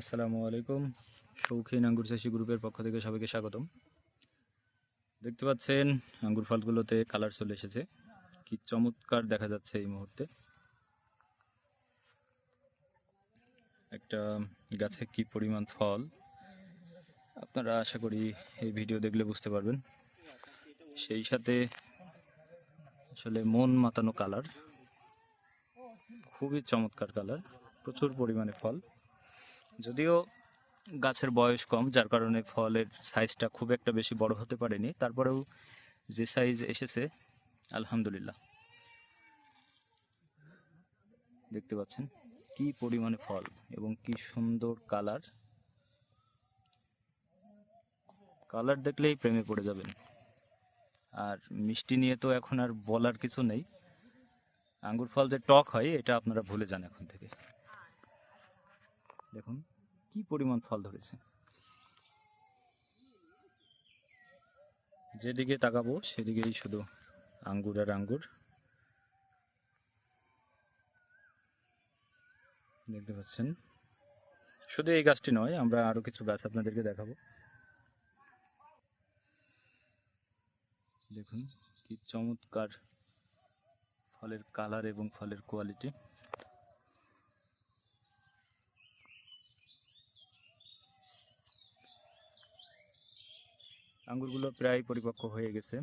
আসসালামু আলাইকুম। শৌখিন আঙ্গুর চাষি গ্রুপের পক্ষ থেকে সবাইকে স্বাগতম। দেখতে পাচ্ছেন, আঙ্গুর ফলগুলোতে কালার চলে এসেছে। কি চমৎকার দেখা যাচ্ছে এই মুহূর্তে। একটা গাছে কি পরিমাণ ফল। আপনারা আশা করি এই ভিডিও দেখলে বুঝতে পারবেন। সেই সাথে আসলে মন মাতানো কালার। খুবই চমৎকার কালার। প্রচুর পরিমাণে ফল। যদিও গাছের বয়স কম, যার কারণে ফলের সাইজটা খুব একটা বেশি বড় হতে পারেনি। তারপরেও যে সাইজ এসেছে, আলহামদুলিল্লাহ। দেখতে পাচ্ছেন কি পরিমাণে ফল এবং কি সুন্দর কালার। কালার দেখলেই প্রেমে পড়ে যাবেন। আর মিষ্টি নিয়ে তো এখন আর বলার কিছু নেই। আঙ্গুর ফল যে টক হয়, এটা আপনারা ভুলে যান এখন থেকে। দেখুন, কি পরিমাণ ফল ধরেছে। যেদিকে তাকাবো, সেদিকেই শুধু আঙ্গুর আর আঙ্গুর। দেখতে পাচ্ছেন? শুধু এই গাছটি নয়, আমরা আরও কিছু গাছ আপনাদেরকে দেখাবো। দেখুন, কি চমৎকার ফলের কালার এবং ফলের কোয়ালিটি আঙ্গুরগুলো প্রায় পরিপক্ক হয়ে গেছে।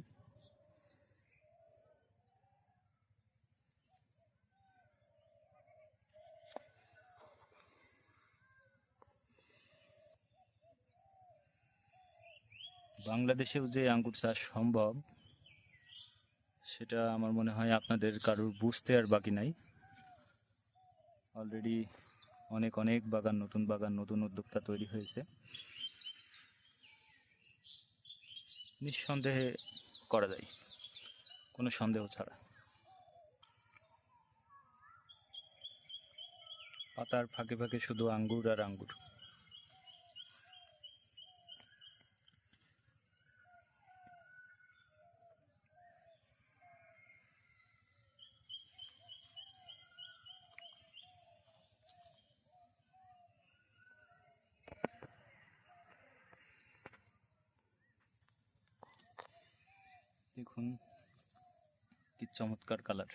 বাংলাদেশেও যে আঙ্গুর চাষ সম্ভব, সেটা আমার মনে হয় আপনাদের কারোর বুঝতে আর বাকি নাই। অলরেডি অনেক অনেক বাগান, নতুন বাগান, নতুন উদ্যোক্তা তৈরি হয়েছে। নিঃসন্দেহে করা যায়। কোনো সন্দেহ ছাড়া। পাতার ফাঁকে ফাঁকে শুধু আঙ্গুর আর আঙ্গুর। দেখুন, কি চমৎকার কালার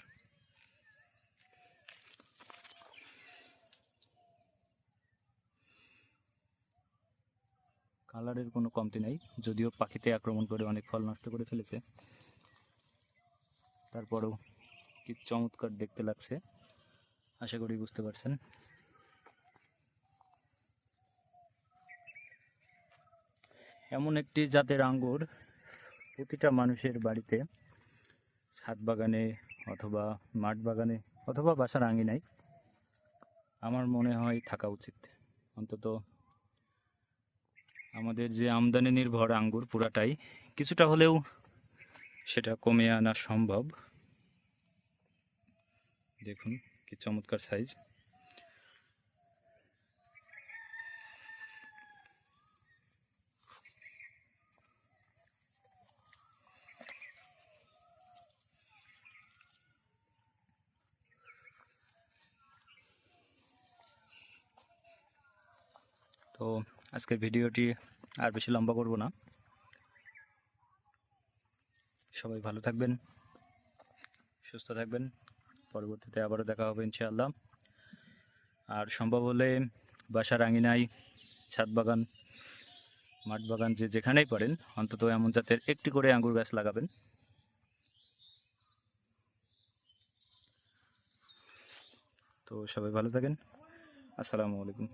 কালারের কোনো কমতি নাই, যদিও পাখিতে আক্রমণ করে অনেক ফল নষ্ট করে ফেলেছে। তারপরেও কি চমৎকার দেখতে লাগছে, আশা করি বুঝতে পারছেন। এমন একটি জাতের আঙ্গুর প্রতিটা মানুষের বাড়িতে ছাদ বাগানে অথবা মাঠ বাগানে অথবা বাসার আঙিনায় আমার মনে হয় থাকা উচিত। অন্তত আমাদের যে আমদানি নির্ভর আঙ্গুর পুরাটাই কিছুটা হলেও সেটা কমে আনা সম্ভব। দেখুন কি চমৎকার সাইজ তো আজকের ভিডিওটি আর বেশি লম্বা করব না। সবাই ভালো থাকবেন, সুস্থ থাকবেন। পরবর্তীতে আবারও দেখা হবে ইনশাআল্লাহ। আর সম্ভব হলে বাসার আঙিনায়, ছাদ বাগান, মাঠ বাগান যে যেখানেই পারেন, অন্তত এমন জাতের একটি করে আঙ্গুর গাছ লাগাবেন। তো সবাই ভালো থাকেন। আসসালামু আলাইকুম।